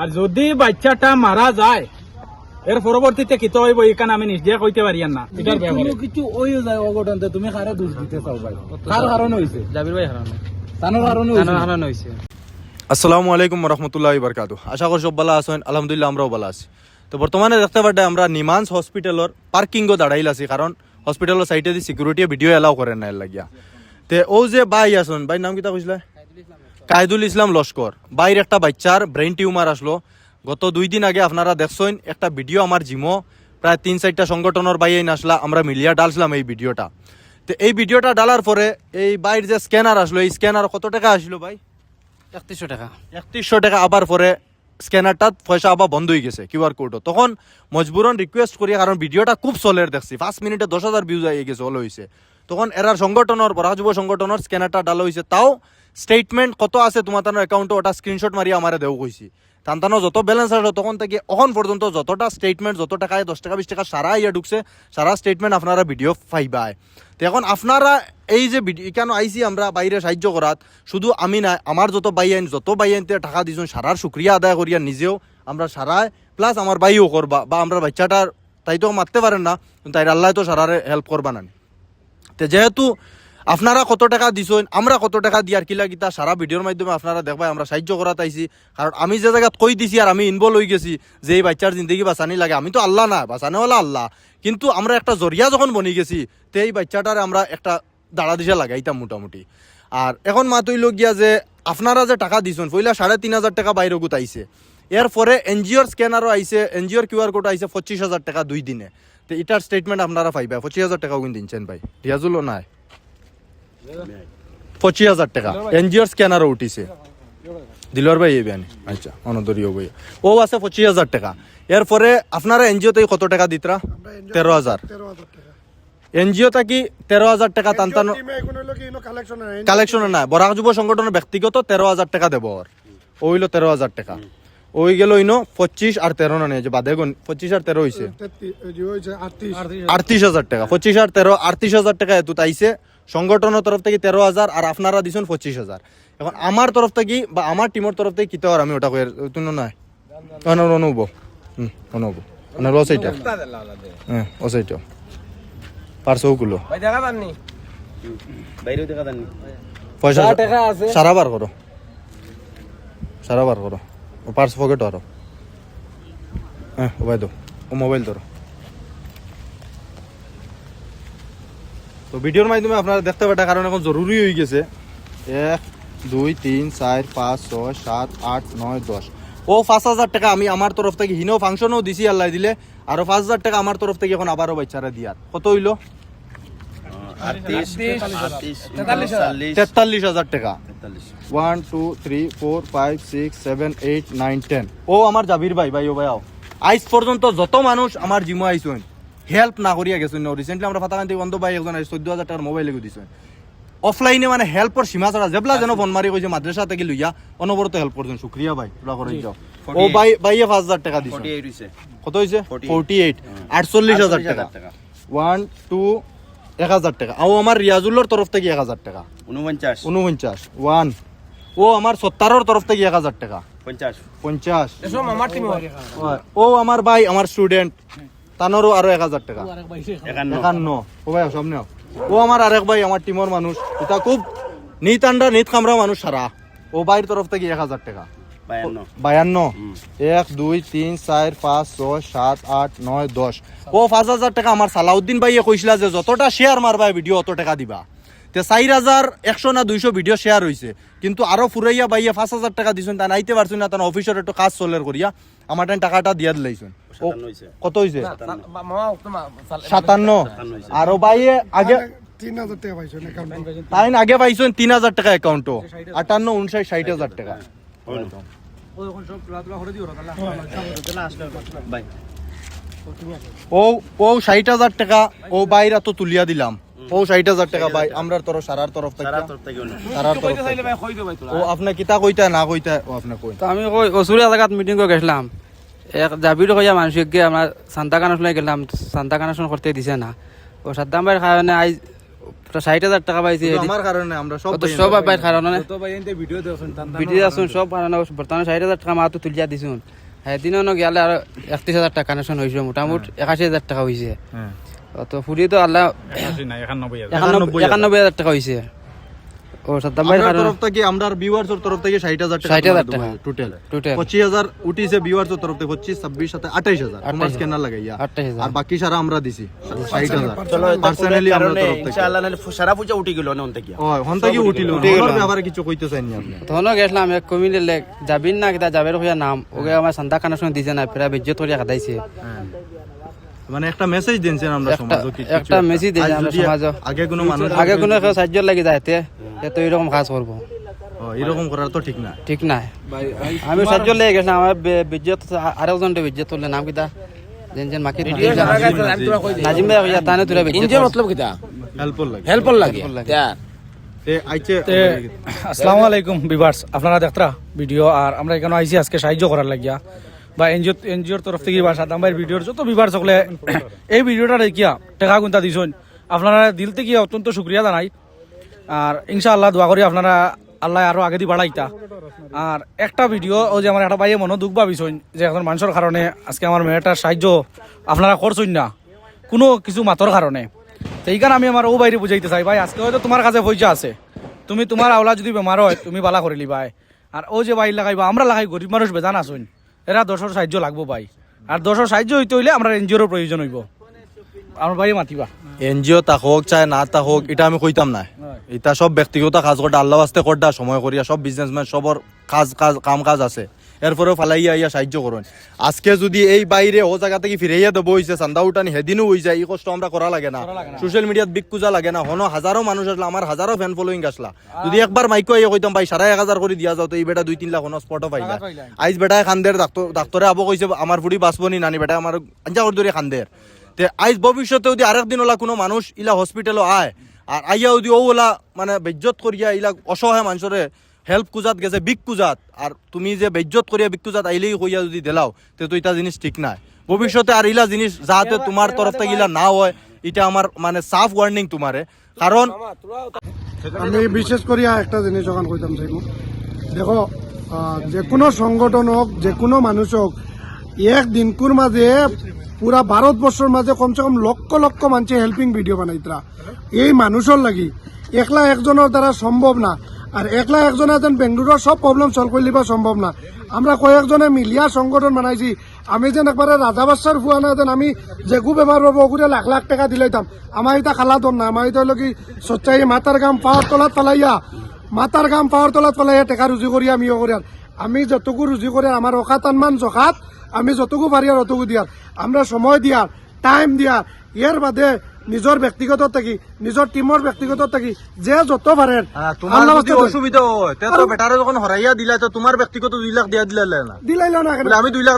আর যদি বাচ্চাটা মারা যায় এর পরবর্তীতে কিত হইব এখানে আমি নিজে কইতে পারি না এটার ব্যাপারে। কোনো কিছু ওই যায় অঘটনতে তুমি কারে দোষ দিতে চাও ভাই। কার কারণে হইছে? জাবির ভাই হারানো। তানোর কারণে হারানো হইছে হারানো হয়েছে আসসালামু আলাইকুম রহমতুল্লাহ বরকাত আশা করি সব ভালো আছেন আলহামদুলিল্লাহ আমরাও ভালো আছি। তো বর্তমানে দেখতে পারে আমরা নিমান্স হসপিটালর পার্কিংও দাঁড়াইল আছি কারণ হসপিটালের সাইডে দি সিকিউরিটিয়ে ভিডিও এলাও করে না লাগিয়া। তে ও যে বাই আসুন ভাই নাম কিতা কইছিলে? কায়দুল ইসলাম লস্কর বাইর একটা বাচ্চার ব্রেন টিউমার আসলো। গত দুই দিন আগে আপনারা দেখছেন একটা ভিডিও আমার জিমো প্রায় তিন চারটা সংগঠনের বাইয়ে আসলা আমরা মিলিয়া ডালছিলাম এই ভিডিওটা। তো এই ভিডিওটা ডালার পরে এই বাইর যে স্ক্যানার আসলো এই স্ক্যানার কত টাকা আসলো ভাই? একত্রিশশো টাকা। একত্রিশশো টাকা আবার পরে স্ক্যানারটা পয়সা আবার বন্ধ হয়ে গেছে কিউআর কোডও তখন মজবুরন রিকোয়েস্ট করি কারণ ভিডিওটা খুব চলের দেখছি। পাঁচ মিনিটে দশ হাজার ভিউজ আইয়ে গেছে হলো হয়েছে। তখন এরার সংগঠনের বরাহ যুব সংগঠনের স্ক্যানারটা ডালো হয়েছে তাও স্টেটমেন্ট কত আছে তোমার তানোর অ্যাকাউন্টে ওটা স্ক্রিনশট মারি আমারে দেও কইছি তান্তানো যত ব্যালেন্স আসলো তখন থেকে অখন পর্যন্ত যতটা স্টেটমেন্ট যত টাকায় দশ টাকা, বিশ টাকা সারা ইয়ে ঢুকছে সারা স্টেটমেন্ট আপনারা ভিডিও পাইবাই। তো এখন আপনারা এই যে কেন আইসি আমরা বাইরে সাহায্য করাত শুধু আমি না আমার যত বাই আইন, যত বাই আইনতে টাকা দিয়েছেন সারার শুক্রিয়া আদায় করিয়া নিজেও আমরা সারায় প্লাস আমার বাইও করবা বা আমরা বাচ্চাটার তাই তো মারতে পারেন না তাই আল্লাহ তো সারারে হেল্প করবা না যেহেতু আপনারা কত টাকা দিছেন আমরা কত টাকা দিয়ার কিলা কিতা সারা ভিডিওর মাধ্যমে আপনারা দেখবাই, আমরা সাহায্য করা তাইছি কারণ আমি যে জায়গাত কই দিছি আর আমি ইনভলভ হয়ে গেছি, যে এই বাচ্চার জিন্দগি বাঁচানি লাগে আমি তো আল্লাহ না বাঁচানেওয়ালা আল্লাহ। কিন্তু আমরা একটা জরিয়া যখন বনি গেছি, তো এই বাচ্চাটারে আমরা একটা দাঁড়া দিশা লাগাইতাম মোটামুটি। আর এখন মাতইল গিয়া যে আপনারা যে টাকা দিছেন পইলা সাড়ে তিন হাজার টাকা বাইরে গুতাইছে এরপরে এনজিওর স্ক্যানারও আইছে, এনজিওর কিউআর কোড আইছে পঁচিশ হাজার টাকা দুই দিনে। তো এটার স্টেটমেন্ট আপনারা পাইবা। পঁচিশ হাজার টাকাও কিন্তু দিচ্ছেন ভাই। রিয়াজুলও নাই। পঁচিশ হাজার টাকা। এনজিওর স্ক্যানারও উঠিছে। দিলর ভাই এই বিয়ানি আচ্ছা অনদরীয় বই ও আছে পঁচিশ হাজার টাকা। এরপরে আপনারা এনজিওতে কত টাকা দিতরা? তেরো হাজার। এনজিও থাকি তেরো হাজার টাকা টানতানো কালেকশনে নাই। বরাক যুব সংগঠনের ব্যক্তিগত তেরো হাজার টাকা দেব ওইল তেরো হাজার টাকা। ওই গেল ইনো পঁচিশ আর তেরো না নিয়ে যে বাদে গুণ পঁচিশ আর তেরো হয়েছে আটত্রিশ হাজার টাকা পঁচিশ আর তেরো আটত্রিশ হাজার টাকা এত তাইছে। সংগঠনের তরফ থেকে তেরো হাজার আর আপনারা দিছেন পঁচিশ হাজার। এখন আমার তরফ থেকে বা আমার টিমের তরফ থেকে কিতে আর আমি ওটা কই তুমি নাই? অনুব। হুম অনুব। লস এইটা। হ্যাঁ পাননি পয়সা যা সারা বার করো সারা বার করো পার্স পকেট আরও হ্যাঁ ও ভাই দো। ও মোবাইল ধরো। তো ভিডিওর মাধ্যমে আপনারা দেখতে পাটা কারণ এখন জরুরি হয়ে গেছে। এক দুই তিন চার পাঁচ ছয় সাত আট নয় দশ। ও পাঁচ হাজার টাকা আমি আমার তরফ থেকে হিনেও ফাংশনও দিছি আল্লাহ দিলে। আরও পাঁচ হাজার টাকা আমার তরফ থেকে এখন আবারও বাচ্চারা দিয়ার কত হইল? তেতাল্লিশ হাজার টাকা। One two three four five six seven eight nine ten ও আমার জাবির ভাই ভাই ও ভাই আও। আইজ পর্যন্ত যত মানুষ আমার জিমো আইসুন হেল্প না করিয়া গেছেন রিসেন্টলি আমরা ফাতাকান্তি বন্ধ ভাই একজন আইস চোদ্দ হাজার টাকার মোবাইল এগু দিছেন অফলাইনে মানে হেল্পর সীমা ছাড়া জেবলা যেন ফোন মারি কইছে মাদ্রাসা থেকে লইয়া অনবরত হেল্প করছেন শুক্রিয়া ভাই পুরা করে যাও ও ভাই ভাইয়ে পাঁচ হাজার টাকা দিছেন কত হয়েছে ফোরটি এইট আটচল্লিশ হাজার টাকা। ওয়ান টু এক হাজার টাকা। ও আমার রিয়াজুল্লোর তরফ থেকে এক হাজার টাকা। উনপঞ্চাশ উনপঞ্চাশ ওয়ান। ও আমার সত্তরের তরফ থেকে এক হাজার টাকা। পঞ্চাশ। পঞ্চাশ। ও আমার ভাই আমার স্টুডেন্ট তানোরও আরও এক হাজার টাকা। একান্ন। একান্ন। ও ভাই সামনে ও আমার আরেক ভাই আমার টিমের মানুষ। এটা খুব নিত আন্ডা নিত কামরা মানুষ সারা। ও ভাইয়ের তরফ থেকে এক হাজার টাকা। বায়ান্ন। এক দুই তিন চার পাঁচ ছয় সাত আট নয় দশ। ও পাঁচ হাজার টাকা আমার সালাউদ্দিন ভাইয়ে কইছিলা যে যতটা শেয়ার মারবা ভিডিও অত টাকা দিবা। তে চার হাজার একশো না দুইশো ভিডিও শেয়ার হয়েছে কিন্তু আরও ফুরাইয়া বাইয়া পাঁচ হাজার টাকা দিছেন তা নাইতে পারছেন না তার অফিসের একটু কাজ চলের করিয়া আমার টাইম টাকাটা দিয়া দিলাইছেন। কত হয়েছে সাতান্ন। আরও বাইয়ে আগে তিন তাই আগে পাইছেন তিন হাজার টাকা অ্যাকাউন্টও আটান্ন উনষাট ষাট হাজার টাকা। ও ও ষাট হাজার টাকা ও বাইরা তো তুলিয়া দিলাম। ও ষাট হাজার টাকা ভাই আমরার তরফ সারার তরফ থেকে। সারার তরফ থেকে ও আপনি কিতা কইতা না কইতা ও আপনি কই। তো আমি কই ওসুরি এলাকাত মিটিং করে গেছিলাম। এক জাবির কইয়া মানুষকে আমরা সান্তা কানেকশনে গেলাম সান্তা কানেকশন করতে দিছে না। ও সাদ্দাম ভাইয়ের কারণে আই ষাট হাজার টাকা পাইছে আমার কারণে আমরা সব সব বাইর কারণে। তো ভাই এনতে ভিডিও দেখুন ভিডিও আসুন সব কারণে বর্তমানে ষাট হাজার টাকা মাত্র তুলিয়া দিছুন। সেদিনও গেলে আর একত্রিশ হাজার টাকা কানেকশন হয়েছে মোটামুটি একাশি হাজার টাকা হয়েছে হ্যাঁ। তো ফুরি তো আল্লাহ একানব্বই হাজার। টাকা হয়েছে ও সাদ্দাম ভাইয়ের আমার কারণে তরফ থেকে আমরা ভিউয়ার্সের তরফ থেকে 60000 টাকা 60,000 টাকা। টোটাল টোটাল 25000 উঠিছে তরফ থেকে 25 26 সাথে 28000 তোমার স্ক্যানার লাগাইয়া আর বাকি সারা আমরা দিছি 60000 পার্সোনালি আমরা তরফ থেকে। ইনশাআল্লাহ নাহলে সারা পূজা উঠি গেল না অন্তে ও হন থেকে উঠিল। ওনার ব্যাপারে কিছু কইতে চাইনি আপনি। তখনও গেছিলাম এক কমিলে যাবিন না যাবের হইয়া নাম। ওকে আমার সান্দা কানেকশন দিছে না ফেরা বেজ্জত করিয়া খাদাইছে। মানে একটা মেসেজ দিনছেন আমরা একটা- সমাজে কি- কিছু একটা দিয়েছি আজ আমরা সমাজে। আগে কোনো মানুষ আগে কোনো কেউ সাহায্য লাগি যাইতে তো এরকম কাজ করব। ও, এরকম করার তো ঠিক না। ঠিক নাই। আমি সাহায্য লেগে গেছিলাম আমার বেজ্জত আরেকজন বেজ্জত করলে নাম কিতা? যেন মাকে নাজিম ভাই হইয়া তানে তুরা বেজ্জত ইনজে মতলব কিতা? হেল্পফুল লাগে। হেল্পর লাগে। আসসালামু আলাইকুম বিভার্স আপনারা দেখতরা? ভিডিও আর আমরা এখানে আইছি আজকে সাহায্য করার লাগিয়া। বা এনজিও এনজিওর তরফ থেকে বা সাদাম ভাইয়ের ভিডিওর যত বিভার সকলে এই ভিডিওটা দেখিয়া, টেকা গুন্তা দিছেন। আপনারা দিল থেকে অত্যন্ত শুক্রিয়া জানাই। আর ইনশাআল্লাহ দোয়া করি আপনারা আল্লাহ আরও আগে দি বাড়াইতা আর একটা ভিডিও, ও যে আমার একটা ভাইয়ে মনে দুঃখ ভাবিছেন যে এখন মানুষের কারণে আজকে আমার মেয়েটার সাহায্য আপনারা করছেন না, কোনো কিছু মাতর কারণে। তো আমি আমার ও বাইরে বুঝাইতে চাই, ভাই, আজকে হয়তো তোমার কাছে পয়সা আছে, তুমি তোমার আওলা যদি বেমার হয়, তুমি বালা করে লিবাই আর ও যে বাইর লাগাইবা, আমরা লাগাই, গরিব মানুষ বেজান আসুন এরা দশর সাহায্য লাগবো ভাই। আর দশর সাহায্য হইতে হইলে আমরা এনজিওর প্রয়োজন হইব। আমার ভাই মাতিবা। এনজিও তা হোক চাই না তা হোক এটা আমি কইতাম না। এটা সব ব্যক্তিগত কাজ করতে আল্লাহ আস্তে করডা সময় করিয়া সব বিজনেসম্যান সবর কাজ কাজ কাম কাজ আছে। এরপরেও ফালাইয়া ইয়া সাহায্য করুন। আজকে যদি এই বাইরে ও জায়গা থেকে ফিরাইয়া দেবো হইছে চান্দা উঠানি সেদিনও হয়ে যায় এই কষ্ট আমরা করা লাগে না। সোশ্যাল মিডিয়াত বিগ পূজা লাগে না। হনো হাজারো মানুষ আসলা আমার হাজারো ফ্যান ফলোয়িং আসলা। যদি একবার মাইকো আইয়া কইতাম ভাই সাড়ে এক হাজার করে দিয়া যাও তো এই বেটা দুই তিন লাখ হনো স্পটও পাইলা আইজ বেটায় খান্দের ডাক্তার ডাক্তরে আবো কইছে আমার ফুড়ি বাঁচবনি নানি বেটা আমার আঞ্জা করে খান্দের তে আইজ ভবিষ্যতে যদি আরেক দিন ওলা কোনো মানুষ ইলা হসপিটালও আয় আর আইয়া যদি ও ওলা মানে বেজ্জত করিয়া ইলা অসহায় মানুষরে হেল্প কুজাত গেছে বিগ কুজাত। আর তুমি যে বেজ্জত করিয়া বিগ কুজাত আইলেই কইয়া যদি দেলাও তে তো এটা জিনিস ঠিক নাই। ভবিষ্যতে আর ইলা জিনিস যাতে তোমার তরফ থেকে ইলা না হয় এটা আমার মানে সাফ ওয়ার্নিং তোমারে কারণ আমি বিশেষ করিয়া একটা জিনিস ওখান কইতাম চাইব দেখো যে কোনো সংগঠন হোক যে কোনো মানুষ হোক এক দিনকুর মাঝে পুরা ভারতবর্ষের মাঝে কমসে কম লক্ষ লক্ষ মানুষে হেল্পিং ভিডিও বানাইতরা এই মানুষের লাগি একলা একজনের দ্বারা সম্ভব না। আর একলা একজনে যেন বেঙ্গলোরের সব প্রবলেম সলভ করে লিবা সম্ভব না। আমরা কয়েকজনে মিলিয়া সংগঠন বানাইছি। আমি যেন একবারে রাজা বাচ্চার ফুয়া না যেন আমি যে গু বেমার পাবো ওগুলো লাখ লাখ টাকা দিলাইতাম আমার এটা খালা দন না আমার এটা হলো কি সচ্চাই মাতার গাম পাওয়ার তলাত পালাইয়া মাতার গাম পাওয়ার তলাত পালাইয়া টেকা রুজি করি আমি ইয়ে করি আর আমি যতটুকু রুজি করে আমার অখাতান মান জখাত, আমি যতটুকু পারি আর অতটুকু দিয়ার আমরা সময় দিয়ার টাইম দিয়ার ইয়ার বাদে নিজের ব্যক্তিগত থাকি নিজের টিমর ব্যক্তিগত থাকি যে যত পারে তোমার যদি অসুবিধা হয় তে তো বেটারে যখন হরাইয়া দিলা তো তোমার ব্যক্তিগত দুই লাখ দিয়া দিলা না দিলাইল না কেন? আমি দুই লাখ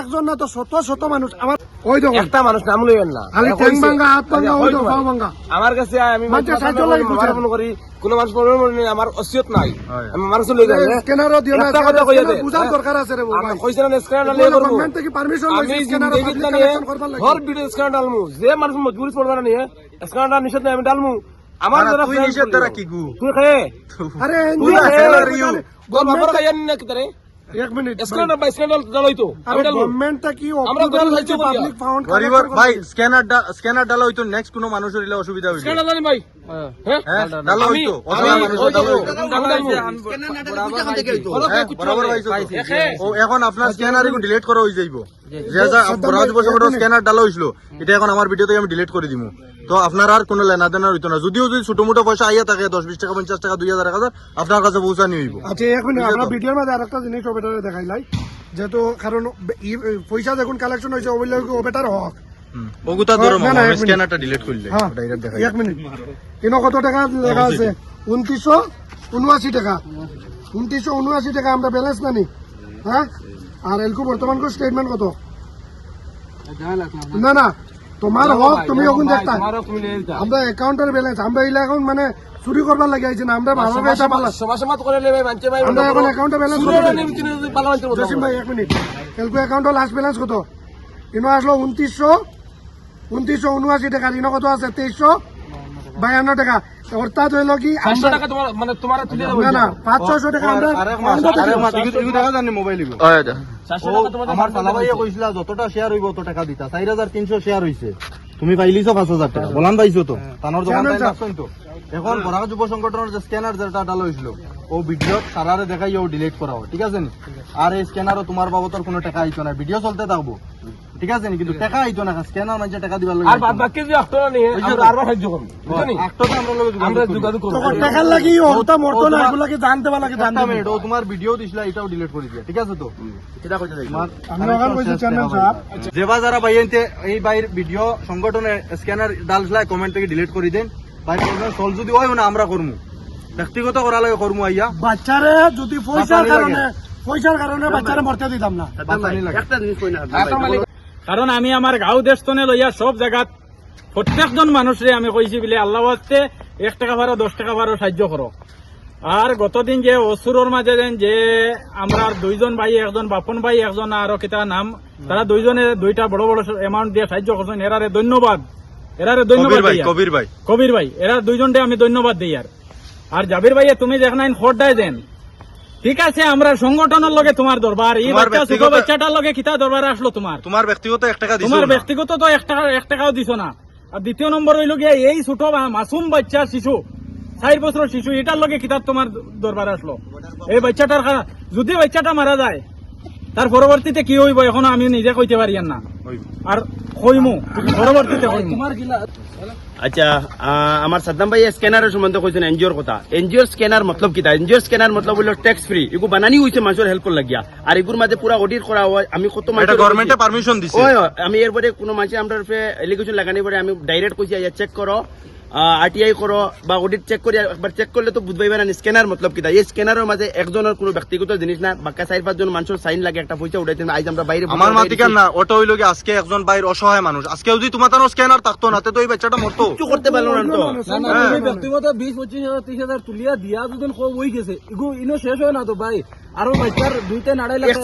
একজন না তো শত শত মানুষ আমার ওই দেখো একটা মানুষ নাম লইবেন না। খালি এখন ঠ্যাং হাত ভাঙ্গা ওই দেখো পাও ভাঙ্গা আমার কাছে আমি মানুষের সাহায্য লাগে মনে করি কোনো মানুষ প্রবলেম নেই আমার অসিয়ত নাই। আমি মানুষ লই যাই স্ক্যানারও দিও না? একটা কথা কইয়া দে। বুঝার দরকার আছে রে ভাই কইছে না স্ক্যানার ডালিয়ে করব আমি জিন্দেগিত না হর ভিডিও স্ক্যানার ডালমু যে মানুষ মজবুরি পড়বে না নিয়ে। স্ক্যানার নিষেধ নাই আমি ডালমু। আমার যারা তুই নিষেধ দ্বারা কি গু? তুই খেয়ে আরে তুই you? গোল বাবার খাইয়া না কি তারে? এক মিনিট স্ক্যানার বাই স্ক্যানার ডালইতো আরে ডালমু গভর্নমেন্ট আমরা অপ্রুভাল গরিব হইছে সাহায্য করি। পাবলিক ফাউন্ড গরিবর ভাই স্ক্যানার স্ক্যানার ডালা হইতো নেক্সট কোনো মানুষের ইলা অসুবিধা হইতো স্ক্যানার জানি ভাই। হ্যাঁ। হ্যাঁ? ডালা হইতো আমি অসহায় ডালা হইতো আমি ডালমু হ্যাঁ, বরাবর পাইছো ও এখন আপনার স্ক্যানার এগুলো ডিলিট করা হয়ে যাইব। যে যা রাজ বছর স্ক্যানার ডালা হইছিল এটা এখন আমার ভিডিও থেকে আমি ডিলিট করে দিমু। তো আপনার আর কোনো লেনা দেনা হইতো না। যদিও যদি ছোট মোটো পয়সা আইয়া থাকে দশ বিশ টাকা পঞ্চাশ টাকা দুই হাজার এক হাজার আপনার কাছে পৌঁছানি হইব। আচ্ছা এক মিনিট আমরা ভিডিওর মধ্যে আরেকটা জিনিস ওবেটারে দেখাই লাই। যেহেতু কারণ পয়সা যখন কালেকশন হয়েছে ওগুলো ওবেটার হক। ওগুতা ধরো। স্ক্যানারটা ডিলিট করলে হ্যাঁ ডাইরেক্ট দেখাই এক মিনিট। কেন কত টাকা লেখা আছে? উনত্রিশশো উনআশি টাকা। উনত্রিশশো উনআশি টাকা আমরা ব্যালেন্স নানি হ্যাঁ? আর এলকো বর্তমান স্টেটমেন্ট কত? না না তোমার হক তুমি এখন দেখতা আমরা অ্যাকাউন্টের ব্যালেন্স আমরা এগুলা এখন মানে চুরি করবার লাগে আইছি না আমরা ভালো এটা পালা সমাজ সমাজ করে নেবে মানছে ভাই আমরা এখন অ্যাকাউন্টে ব্যালেন্স মতো জসিম ভাই এক মিনিট। এলকো অ্যাকাউন্টের লাস্ট ব্যালেন্স কত? ইনো আসলো উনত্রিশশো উনত্রিশশো উনআশি টাকা ইনো কত আছে? তেইশশো। বায়ান্ন টাকা। অর্থাৎ হইল কি পাঁচশো টাকা তোমার মানে তোমার তুলে দেবো না না পাঁচ ছশো টাকা আমরা মোবাইল সালাভাইয়ে কইছিলা যতটা শেয়ার হইব অত টাকা দিতা। চার হাজার তিনশো শেয়ার হইছে। তুমি পাইলিছো পাঁচ হাজার টাকা। বলান পাইছো তো? তানোর দোকান তো? এখন বরাক যুব সংগঠনের যে স্ক্যানার যেটা ডাল হয়েছিল ও ভিডিও সারারে দেখাই ও ডিলিট করা হয় ঠিক আছে নি? আর এই স্ক্যানারও তোমার বাবতর কোনো টাকা আইতো না ভিডিও চলতে থাকব ঠিক আছে নি? কিন্তু টাকা আইতো না স্ক্যানার মানে টাকা দিবার লাগে আর বাদ বাকি যে আটটা নিয়ে আমরা আরবার সাহায্য করব বুঝছ নি? একটাতে আমরা লগে আমরা যোগাযোগ করি। যোগাযোগ করব তখন টাকার লাগি অর্থা মরতো না এগুলাকে জানতে পারা লাগে জানতে মিনিট, ও তোমার ভিডিও দিছিলা এটাও ডিলিট করে দিয়া ঠিক আছে তো? তোমার আমি ওখানে কইছি চেয়ারম্যান সাহেব। যেবা যারা বাইনতে এই বাইর ভিডিও সংগঠনের স্ক্যানার ডালছলাই কমেন্ট থেকে ডিলিট করে দেন বাইর সল যদি হয় না আমরা করমু। ব্যক্তিগত করা লাগে করমু আইয়া। বাচ্চারে যদি পয়সার কারণে পয়সার কারণে বাচ্চারে মরতে দিতাম না। বাঁচানি লাগে। কারণ আমি আমার গাঁও দেশতনে লইয়া সব জায়গাত প্রত্যেকজন মানুষরে আমি কইছি বলে আল্লাহ আসতে এক টাকা ভাড়া দশ টাকা ভাড়া সাহায্য করো। আর গতদিন যে অসুরের মাঝে যেন যে আমরা দুইজন ভাই একজন বাপন ভাই একজন আরও কিতা নাম তারা দুইজনে দুইটা বড় বড় অ্যামাউন্ট দিয়ে সাহায্য করছেন। এরারে ধন্যবাদ। ধন্যবাদ কবির ভাই কবির ভাই। কবির ভাই এরা দুইজনকে আমি ধন্যবাদ দিই আর। আর জাবির ভাইয়ে তুমি যেখানে দেন ঠিক আছে আমরা সংগঠনের লগে তোমার দরবার এই বাচ্চা ছোট বাচ্চাটার লগে কিতা দরবার আসলো তোমার? তোমার ব্যক্তিগত এক টাকা তোমার ব্যক্তিগত তো এক টাকা এক টাকাও দিছ না। আর দ্বিতীয় নম্বর হইল গিয়ে এই ছোট মাসুম বাচ্চা শিশু চার বছর শিশু এটার লগে কিতাব তোমার দরবার আসলো? এই বাচ্চাটার যদি বাচ্চাটা মারা যায় তার পরবর্তীতে কি হইব এখনও আমি নিজে কইতে পারি না। হইব। আর কইমু পরবর্তীতে কইমু। আচ্ছা আমার সাদ্দাম ভাই স্ক্যানারের সম্বন্ধে কইছেন এনজিওর কথা। এনজিওর স্ক্যানার মতলব কিতা এনজিওর স্ক্যানার মতলব হলো ট্যাক্স ফ্রি এগু বানানি হইছে মানুষের হেল্প লাগিয়া। আর এগুর মাঝে পুরা অডিট করা হয়। আমি কত এটা গভর্নমেন্টে পারমিশন দিছে। ওই ওই, আমি এরপরে কোনো মানুষের আমরা এলিগেশন লাগানি পরে আমি ডাইরেক্ট কইছি চেক করো আরটিআই করো বা অডিট চেক করি একবার চেক করলে তো বুঝবাইবে না স্ক্যানার মতলব কিতা এই স্ক্যানারের মাঝে একজনের কোনো ব্যক্তিগত জিনিস না বাক্কা চার পাঁচজন মানুষের সাইন লাগে একটা পয়সা উঠাইতে আজ আমরা বাইরে আমার মাতিকার না ওটা হইল কি আজকে একজন বাইর অসহায় মানুষ। আজকে যদি তোমার তার স্ক্যানার থাকতো না তো এই বাচ্চাটা মরতো। কিছু করতে পারল না তো। ব্যক্তিগত বিশ পঁচিশ হাজার ত্রিশ হাজার তুলিয়া দিয়া দুদিন কম হয়ে গেছে। ইনো শেষ হয় না তো ভাই। আরও বাচ্চার দুইটা নাড়াই এক।